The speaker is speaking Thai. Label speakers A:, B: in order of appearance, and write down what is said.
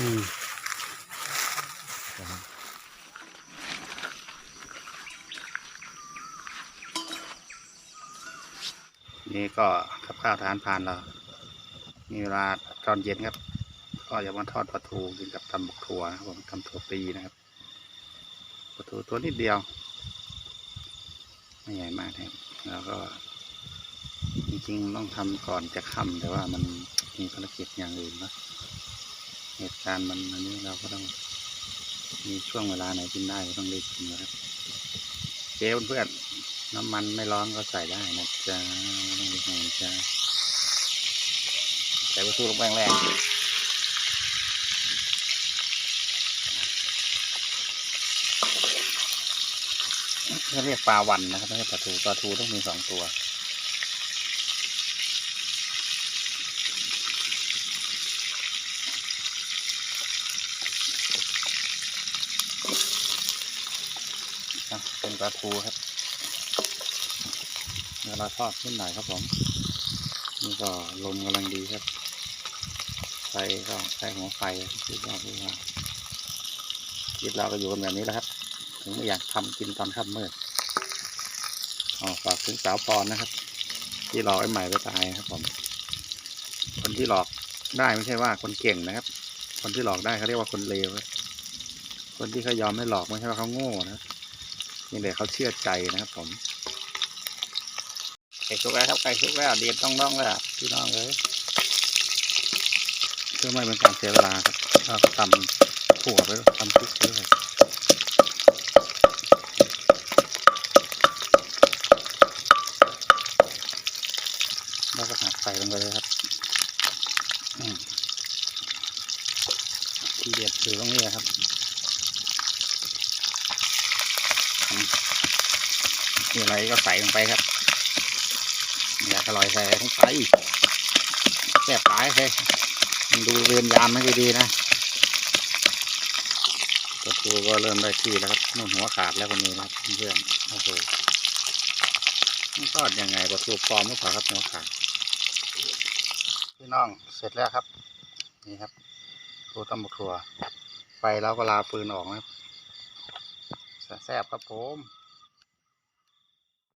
A: อืม
B: นี่ก็กับข้าวทานผ่านเรามีเวลาตอนเย็นครับ ก็จะมาทอดปลาทูกินกับตำบักถั่วนะครับผมตำถั่วปีนะครับปลาทูตัวนิดเดียว ไม่ใหญ่มากนะครับแล้วก็ จริงๆต้องทำก่อนจะค่ำแต่ว่ามันมีภารกิจอย่างอื่นนะ เหตุการณ์มันอันนี้เราก็ต้องมีช่วงเวลาไหนกินได้ก็ต้องรีบกินนะครับเจ๊เพื่อนน้ำมันไม่ร้อนก็ใส่ได้นะจ๊ะไม่ต้องรีบนะจ๊ะใส่วัตถุลงแรงแรงเขาเรียกปลาวันนะครับไม่ใช่ปลาทูปลาทูต้องมีสองตัว เป็นปลาทูครับเดี๋ยวเราทอดขึ้นหน่อยครับผม นี่ก็ลมกำลังดีครับ ไฟก็ใช้หัวไฟที่เราพูดว่าชีวิตเราก็อยู่กันแบบนี้แหละครับ ถึงไม่อยากทำกินตอนค่ำมืดอ๋อฝากถึงสาวปอนนะครับ ที่หลอกไอ้ใหม่ไปตายครับผม คนที่หลอกได้ไม่ใช่ว่าคนเก่งนะครับ คนที่หลอกได้เขาเรียกว่าคนเลวครับคนที่เขายอมให้หลอกไม่ใช่ว่าเขาโง่นะครับ นี่แหละเขาเชื่อใจนะครับผมไก่สุกแล้วครับไก่สุกแล้วเดียดต้องต้องแล้วพี่น้องเลยเพื่อไม่เป็นการเสียเวลาครับเราก็ตำถั่วไปตำพริกไปด้วยแล้วก็หักใส่ลงไปเลยครับทีเด็ดคือตรงนี้ครับ มีอะไรก็ใส่ลงไปครับอยากอร่อยใส่ลงไปแซ่บหลายเลยมันดูเรือนยามไม่ค่อยดีนะตัวทูก็เริ่มได้ที่แล้วครับนุ่นหัวขาดแล้วคนนี้นะครับเพื่อนโอ้โหทอดยังไงปลาทูปลอมหรือเปล่าครับหัวขาดพี่น้องเสร็จแล้วครับ นี่ครับทูตำบักถั่วไฟแล้วก็ลาฟืนออกนะครับแซ่บครับผม